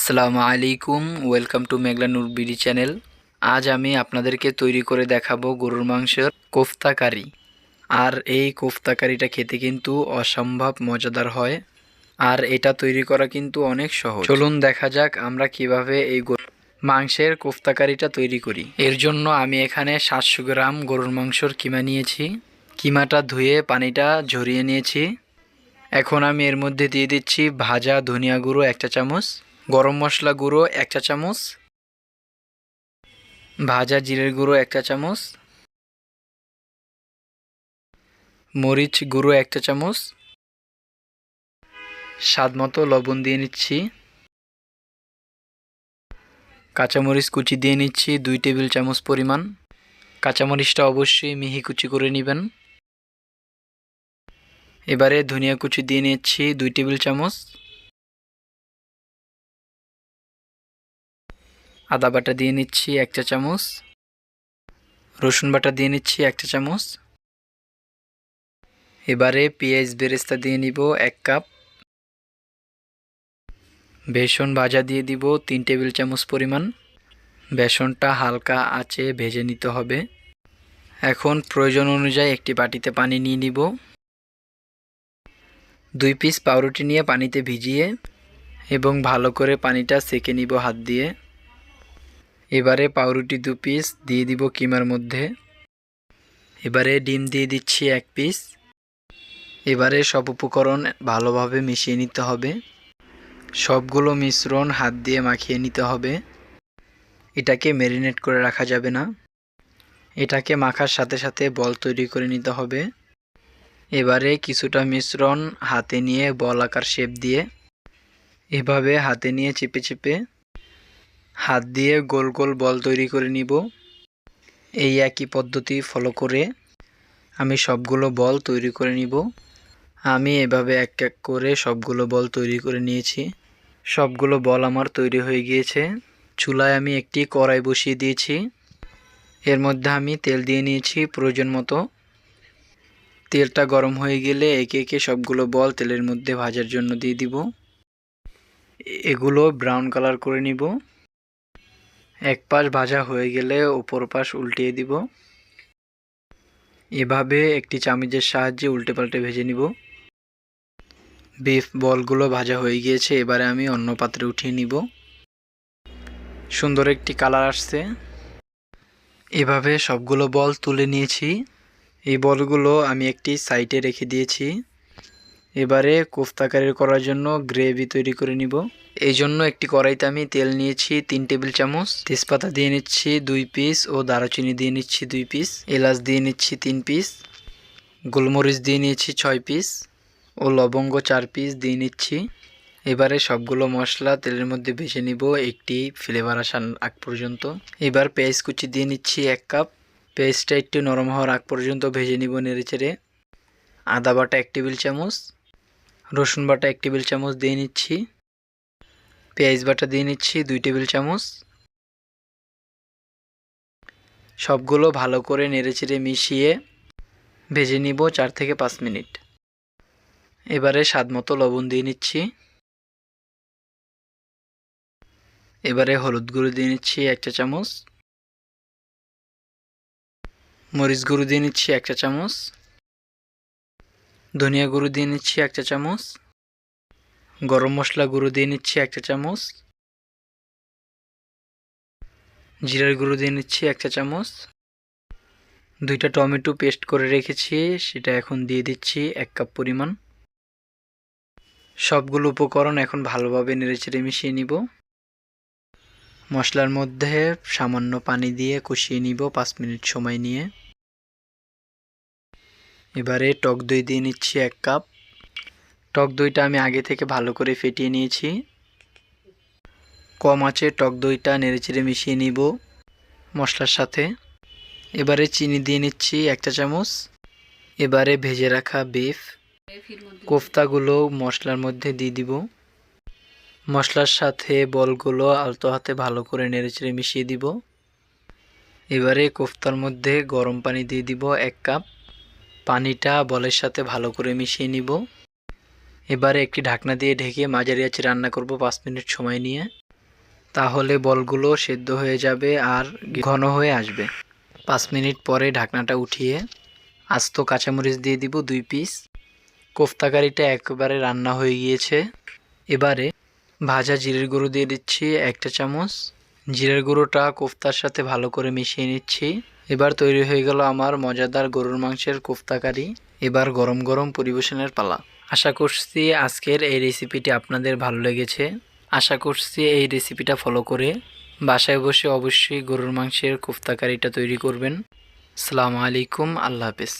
আসসালামু আলাইকুম, welcome to Meghla Noor BD channel. আজ আমি আপনাদেরকে তৈরি করে দেখাবো গরুর মাংসের কোফতা কারি আর এই কোফতা কারিটা খেতে কিন্তু অসম্ভব মজাদার হয়। আর এটা তৈরি করা কিন্তু অনেক সহজ। চলুন দেখা যাক আমরা কীভাবে এই মাংসের কোফতা কারিটা তৈরি করি। এর জন্য আমি এখানে সাতশো গ্রাম গরুর মাংসর কিমা নিয়েছি। কিমাটা ধুয়ে পানিটা ঝরিয়ে নিয়েছি। এখন আমি এর মধ্যে দিয়ে দিচ্ছি ভাজা ধনিয়া গুঁড়ো একটা চামচ। গরম মশলা গুঁড়ো একটা চামচ। ভাজা জিরের গুঁড়ো একটা চামচ। মরিচ গুঁড়ো একটা চামচ। স্বাদ মতো লবণ দিয়ে নিচ্ছি। কাঁচামরিচ কুচি দিয়ে নিচ্ছি দুই টেবিল চামচ পরিমাণ। কাঁচামরিচটা অবশ্যই মিহি কুচি করে নেবেন। এবারে ধনিয়া কুচি দিয়ে নিচ্ছি দুই টেবিল চামচ। আদা বাটা দিয়ে নিচ্ছি এক চা চামচ। রসুন বাটা দিয়ে নিচ্ছি এক চা চামচ। এবারে পেঁয়াজ বেরেস্তা দিয়ে নিব এক কাপ। বেসন ভাজা দিয়ে দিব তিন টেবিল চামচ পরিমাণ। বেসনটা হালকা আঁচে ভেজে নিতে হবে। এখন প্রয়োজন অনুযায়ী একটি বাটিতে পানি নিয়ে নিব। দুই পিস পাউরুটি নিয়ে পানিতে ভিজিয়ে এবং ভালো করে পানিটা সেকে নিব হাত দিয়ে। এবারে পাউরুটি দু পিস দিয়ে দিব কিমার মধ্যে। এবারে ডিম দিয়ে দিচ্ছি এক পিস এবারে সব উপকরণ ভালোভাবে মিশিয়ে নিতে হবে। সবগুলো মিশ্রণ হাত দিয়ে মাখিয়ে নিতে হবে। এটাকে ম্যারিনেট করে রাখা যাবে না। এটাকে মাখার সাথে সাথে বল তৈরি করে নিতে হবে। এবারে কিছুটা মিশ্রণ হাতে নিয়ে বল আকার শেপ দিয়ে এভাবে হাতে নিয়ে চেপে চেপে হাত দিয়ে গোল গোল বল তৈরি করে নিব। এই একই পদ্ধতি ফলো করে আমি সবগুলো বল তৈরি করে নিব। আমি এভাবে এক এক করে সবগুলো বল তৈরি করে নিয়েছি। সবগুলো বল আমার তৈরি হয়ে গিয়েছে। চুলায় আমি একটি কড়াই বসিয়ে দিয়েছি। এর মধ্যে আমি তেল দিয়ে নিয়েছি প্রয়োজন মতো। তেলটা গরম হয়ে গেলে একে একে সবগুলো বল তেলের মধ্যে ভাজার জন্য দিয়ে দিব। এগুলো ব্রাউন কালার করে নিব। এক পাশ ভাজা হয়ে গেলে ওপর পাশ উল্টিয়ে দিব। এভাবে একটি চামচের সাহায্যে উল্টে পাল্টে ভেজে নিব। বিফ বলগুলো ভাজা হয়ে গিয়েছে, এবারে আমি অন্য পাত্রে উঠিয়ে নিব। সুন্দর একটি কালার আসছে। এভাবে সবগুলো বল তুলে নিয়েছি। এই বলগুলো আমি একটি সাইডে রেখে দিয়েছি। এবারে কোফতাকারি করার জন্য গ্রেভি তৈরি করে নিব। এই জন্য একটি কড়াইতে আমি তেল নিয়েছি তিন টেবিল চামচ। তেজপাতা দিয়ে নিচ্ছি দুই পিস ও দারুচিনি দিয়ে নিচ্ছি দুই পিস। এলাচ দিয়ে নিচ্ছি তিন পিস। গোলমরিচ দিয়ে নিয়েছি ছয় পিস। ও লবঙ্গ চার পিস দিয়ে নিচ্ছি। এবারে সবগুলো মশলা তেলের মধ্যে ভেজে নিব একটি ফ্লেভার আসার আগ পর্যন্ত। এবার পেঁয়াজ কুচি দিয়ে নিচ্ছি এক কাপ। পেঁয়াজটা একটু নরম হওয়ার আগ পর্যন্ত ভেজে নিব নেড়ে চেড়ে। আদা বাটা এক টেবিল চামচ। রসুন বাটা এক টেবিল চামচ দিয়ে নিচ্ছি। পেঁয়াজ বাটা দিয়ে নিচ্ছি, দুই টেবিল চামচ। সবগুলো ভালো করে নেড়েচেড়ে মিশিয়ে ভেজে নিব চার থেকে পাঁচ মিনিট। এবারে স্বাদ মতো লবণ দিয়ে নিচ্ছি। এবারে হলুদ গুঁড়ো দিয়ে নিচ্ছি একটা চামচ। মরিচ গুঁড়ো দিয়ে নিচ্ছি একটা চামচ। ধনিয়া গুঁড়ো দিয়ে নিচ্ছি একটা চামচ। গরম মশলা গুঁড়ো দিয়ে নিচ্ছি একটা চামচ। জিরার গুঁড়ো দিয়ে নিচ্ছি একটা চামচ। দুইটা টমেটো পেস্ট করে রেখেছি, সেটা এখন দিয়ে দিচ্ছি এক কাপ পরিমাণ। সবগুলো উপকরণ এখন ভালোভাবে নেড়েচেড়ে মিশিয়ে নিব। মশলার মধ্যে সামান্য পানি দিয়ে কষিয়ে নিব পাঁচ মিনিট সময় নিয়ে। এবারে টক দই দিয়ে নিচ্ছি এক কাপ। টক দইটা আমি আগে থেকে ভালো করে ফেটিয়ে নিয়েছি। কম আছে টক দইটা নেড়েচেড়ে মিশিয়ে নিব মশলার সাথে। এবারে চিনি দিয়ে নিচ্ছি একটা চামচ। এবারে ভেজে রাখা বিফ। কোফতাগুলো মশলার মধ্যে দিয়ে দিব। মশলার সাথে বলগুলো আলতো হাতে ভালো করে নেড়েচেড়ে মিশিয়ে দিব। এবারে কোফতার মধ্যে গরম পানি দিয়ে দিব এক কাপ। পানিটা বলের সাথে ভালো করে মিশিয়ে নিব। এবারে একটি ঢাকনা দিয়ে ঢেকে মাঝারি আঁচে রান্না করব পাঁচ মিনিট সময় নিয়ে। তাহলে বলগুলো সেদ্ধ হয়ে যাবে আর ঘন হয়ে আসবে। পাঁচ মিনিট পরে ঢাকনাটা উঠিয়ে আস্ত কাঁচামরিচ দিয়ে দিব দুই পিস। কোফতাকারিটা একবারে রান্না হয়ে গিয়েছে। এবারে ভাজা জিরের গুঁড়ো দিয়ে দিচ্ছি একটা চামচ। জিরের গুঁড়োটা কোফতার সাথে ভালো করে মিশিয়ে নিচ্ছি। এবার তৈরি হয়ে গেল আমার মজাদার গরুর মাংসের কোফতাকারি। এবার গরম গরম পরিবেশনের পালা। আশা করছি আজকের এই রেসিপিটি আপনাদের ভালো লেগেছে। আশা করছি এই রেসিপিটা ফলো করে বাসায় বসে অবশ্যই গরুর মাংসের কোফতাকারিটা তৈরি করবেন। সালামু আলাইকুম, আল্লাহ হাফেজ।